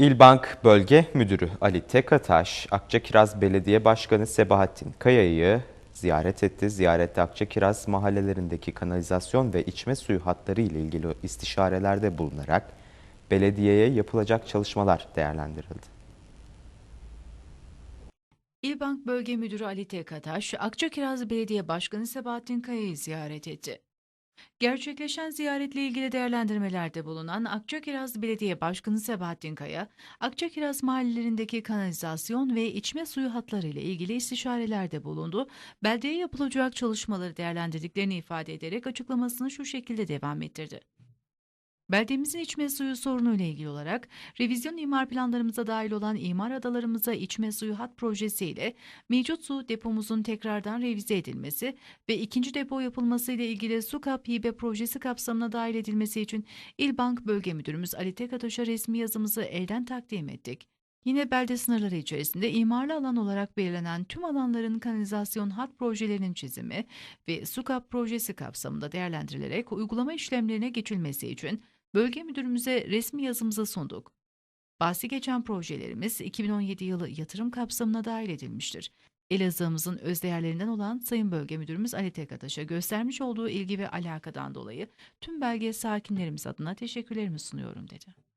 İlbank Bölge Müdürü Ali Tekataş, Akçakiraz Belediye Başkanı Sebahattin Kaya'yı ziyaret etti. Ziyarette Akçakiraz mahallelerindeki kanalizasyon ve içme suyu hatları ile ilgili istişarelerde bulunarak belediyeye yapılacak çalışmalar değerlendirildi. İlbank Bölge Müdürü Ali Tekataş, Akçakiraz Belediye Başkanı Sebahattin Kaya'yı ziyaret etti. Gerçekleşen ziyaretle ilgili değerlendirmelerde bulunan Akçakiraz Belediye Başkanı Sebahattin Kaya, Akçakiraz mahallelerindeki kanalizasyon ve içme suyu hatları ile ilgili istişarelerde bulundu. Beldeye yapılacak çalışmaları değerlendirdiklerini ifade ederek açıklamasını şu şekilde devam ettirdi. Beldemizin içme suyu sorunuyla ilgili olarak revizyon imar planlarımıza dahil olan imar adalarımıza içme suyu hat projesiyle mevcut su depomuzun tekrardan revize edilmesi ve ikinci depo yapılması ile ilgili su kap hibe projesi kapsamına dahil edilmesi için İlbank Bölge Müdürümüz Ali Tekataş'a resmi yazımızı elden takdim ettik. Yine belde sınırları içerisinde imarlı alan olarak belirlenen tüm alanların kanalizasyon hat projelerinin çizimi ve su kap projesi kapsamında değerlendirilerek uygulama işlemlerine geçilmesi için bölge müdürümüze resmi yazımızı sunduk. Bahsi geçen projelerimiz 2017 yılı yatırım kapsamına dahil edilmiştir. Elazığ'ımızın özdeğerlerinden olan Sayın Bölge Müdürümüz Ali Tekataş'a göstermiş olduğu ilgi ve alakadan dolayı tüm belge sakinlerimiz adına teşekkürlerimi sunuyorum dedi.